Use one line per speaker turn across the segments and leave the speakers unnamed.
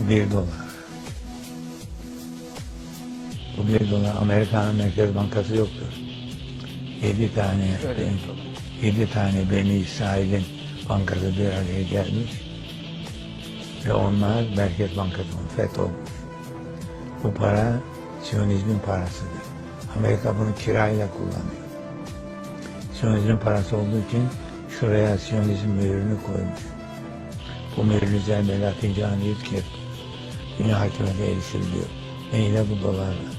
Bu bir dolar. Bu bir dolar Amerika'nın Merkez Bankası yoktur. Yedi tane yedi tane Beni İsrail'in bankası bir araya gelmiş ve onlar Merkez Bankası'nın olmuş. Bu para Siyonizmin parasıdır. Amerika bunu kirayla kullanıyor. Siyonizmin parası olduğu için şuraya Siyonizm mührünü koymuş. Bu mührün üzerinde Latince yüz kez dünya hakimiyete erişiliyor. Neyle bu dolarla.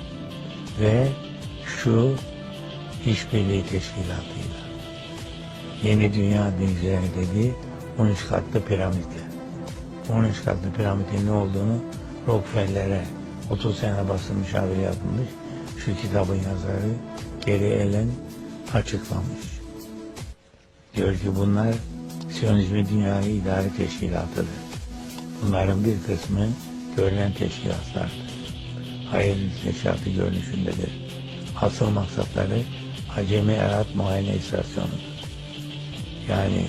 Ve şu işbirliği teşkilatıyla. Yeni Dünya Denizleri dediği 13 katlı piramitle. 13 katlı piramidin ne olduğunu Rockefeller'e 30 sene basın müşaviri yapılmış. Şu kitabın yazarı Geri Ellen açıklamış. Diyor ki bunlar Siyonizmi Dünyayı İdare Teşkilatı'dır. Bunların bir kısmı görünen teşkilatlardır. Hayır teşkilatı görünüşündedir. Asıl maksatları Acemi Erat Muayene İstasyonu'dur. Yani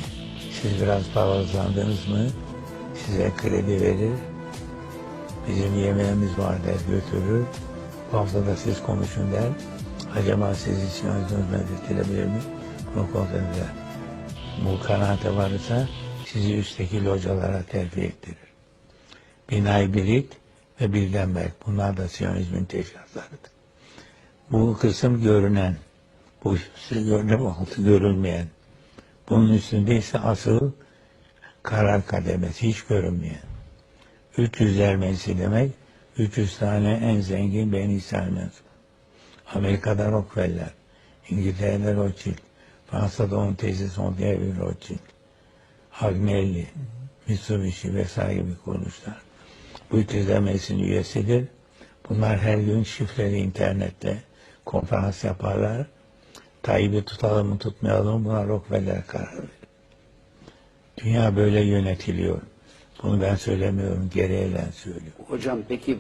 siz biraz pahalandınız mı size kredi verir, bizim yemeğimiz var der götürür, bu hafta siz konuşun der, acaba sizi Siyonizm meddedilebilir mi? Bunu kontrol eder. Bu kanaate varırsa sizi üstteki localara terfi ettirir. Binay Birit ve Bildenberg bunlar da Siyonizmin teşkilatlarıdır. Bu kısım görünen, bu görünen altı görülmeyen. Bunun üstünde ise asıl karar kademesi hiç görünmeyen. 300'ler mensi demek, 300 tane en zengin Beni mensubu. Amerika'da Rockefeller, İngiltere'de Rothschild, Fransa'da onun teyzesi Montier Rothschild, Agnelli, Mitsubishi vesaire gibi kuruluşlar. Bu 300'ler meclisinin üyesidir. Bunlar her gün şifreli internette konferans yaparlar. Tayyip'i tutalım mı tutmayalım buna Rockefeller karar verir. Dünya böyle yönetiliyor. Bunu ben söylemiyorum, geri elen söylüyor.
Hocam peki